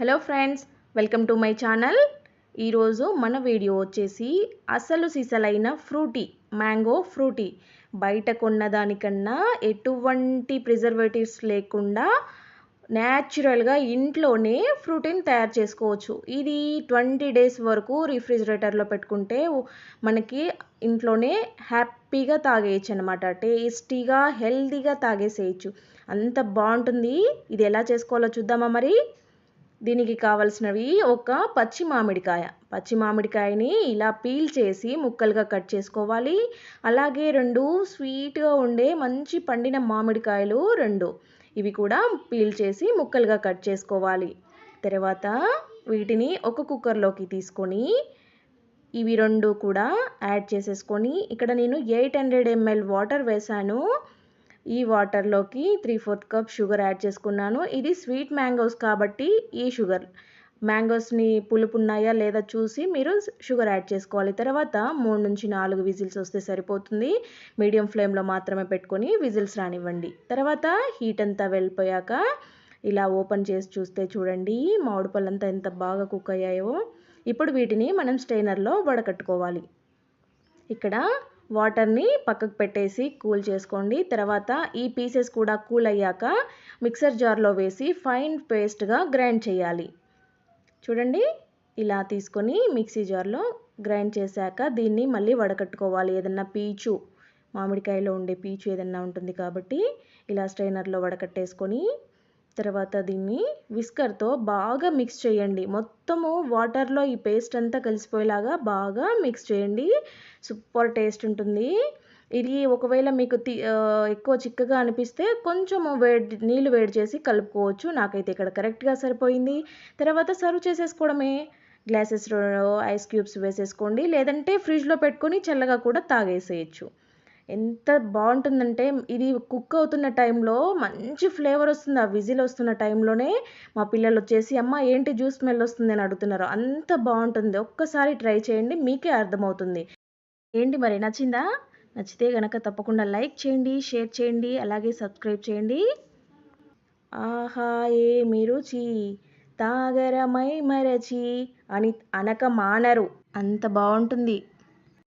Hello friends welcome to my channel ఈరోజు మన video వచ్చేసి అసలు సిసలైన ఫ్రూటీ మ్యాంగో ఫ్రూటీ. బయట కొన్న దానికన్నా ఎటువంటి ప్రిజర్వేటివ్స్ లేకుండా న్యాచురల్గా ఇంట్లోనే ఫ్రూటీని తయారు చేసుకోవచ్చు. ఇది ట్వంటీ డేస్ వరకు రిఫ్రిజిరేటర్లో పెట్టుకుంటే మనకి ఇంట్లోనే హ్యాపీగా తాగేయచ్చు అనమాట టేస్టీగా హెల్తీగా తాగేసేయచ్చు. అంత బాగుంటుంది. ఇది ఎలా చేసుకోవాలో చూద్దామా మరి? దీనికి కావలసినవి ఒక పచ్చి మామిడికాయ. పచ్చి మామిడికాయని ఇలా పీల్ చేసి ముక్కలుగా కట్ చేసుకోవాలి. అలాగే రెండు స్వీట్గా ఉండే మంచి పండిన మామిడికాయలు రెండు. ఇవి కూడా పీల్ చేసి ముక్కలుగా కట్ చేసుకోవాలి. తర్వాత వీటిని ఒక కుక్కర్లోకి తీసుకొని ఇవి రెండు కూడా యాడ్ చేసేసుకొని ఇక్కడ నేను ఎయిట్ హండ్రెడ్ ఎంఎల్ వాటర్ వేసాను ఈ వాటర్లోకి three fourth cup sugar add చేసుకున్నాను. ఇది స్వీట్ మ్యాంగోస్ కాబట్టి ఈ షుగర్ మ్యాంగోస్ని పులుపు ఉన్నాయా లేదా చూసి మీరు షుగర్ యాడ్ చేసుకోవాలి. తర్వాత మూడు నుంచి నాలుగు విజిల్స్ వస్తే సరిపోతుంది. మీడియం ఫ్లేమ్లో మాత్రమే పెట్టుకొని విజిల్స్ రానివ్వండి. తర్వాత హీట్ అంతా వెళ్ళిపోయాక ఇలా ఓపెన్ చేసి చూస్తే చూడండి మామిడి పళ్ళంతా ఎంత బాగా కుక్ అయ్యాయో. ఇప్పుడు వీటిని మనం స్టెయినర్లో వడకట్టుకోవాలి. ఇక్కడ వాటర్ని పక్కకు పెట్టేసి కూల్ చేసుకోండి. తర్వాత ఈ పీసెస్ కూడా కూల్ అయ్యాక మిక్సర్ జార్లో వేసి ఫైన్ పేస్ట్గా గ్రైండ్ చేయాలి. చూడండి ఇలా తీసుకొని మిక్సీ జార్లో గ్రైండ్ చేశాక దీన్ని మళ్ళీ వడకట్టుకోవాలి. ఏదన్నా పీచు మామిడికాయలో ఉండే పీచు ఏదన్నా ఉంటుంది కాబట్టి ఇలా స్ట్రైనర్లో వడకట్టేసుకొని తర్వాత దీన్ని విస్కర్తో బాగా మిక్స్ చేయండి. మొత్తము వాటర్లో ఈ పేస్ట్ అంతా కలిసిపోయేలాగా బాగా మిక్స్ చేయండి. సూపర్ టేస్ట్ ఉంటుంది. ఇది ఒకవేళ మీకు ఎక్కువ చిక్కగా అనిపిస్తే కొంచెం వేడి నీళ్ళు వేడి చేసి కలుపుకోవచ్చు. నాకైతే ఇక్కడ కరెక్ట్గా సరిపోయింది. తర్వాత సర్వ్ చేసేసుకోవడమే. గ్లాసెస్లో ఐస్ క్యూబ్స్ వేసేసుకోండి. లేదంటే ఫ్రిడ్జ్లో పెట్టుకొని చల్లగా కూడా తాగేసేయచ్చు. ఎంత బాగుంటుందంటే ఇది కుక్ అవుతున్న టైంలో మంచి ఫ్లేవర్ వస్తుంది. ఆ విజిల్ వస్తున్న టైంలోనే మా పిల్లలు వచ్చేసి అమ్మ ఏంటి జ్యూస్ స్మెల్ వస్తుంది? అని అడుగుతున్నారు. అంత బాగుంటుంది. ఒక్కసారి ట్రై చేయండి మీకే అర్థమవుతుంది. ఏంటి మరి నచ్చిందా? నచ్చితే కనుక తప్పకుండా లైక్ చేయండి షేర్ చేయండి అలాగే సబ్స్క్రైబ్ చేయండి. ఆహా ఏమి రుచి తాగరమై మరచి అని అనక మానరు అంత బాగుంటుంది.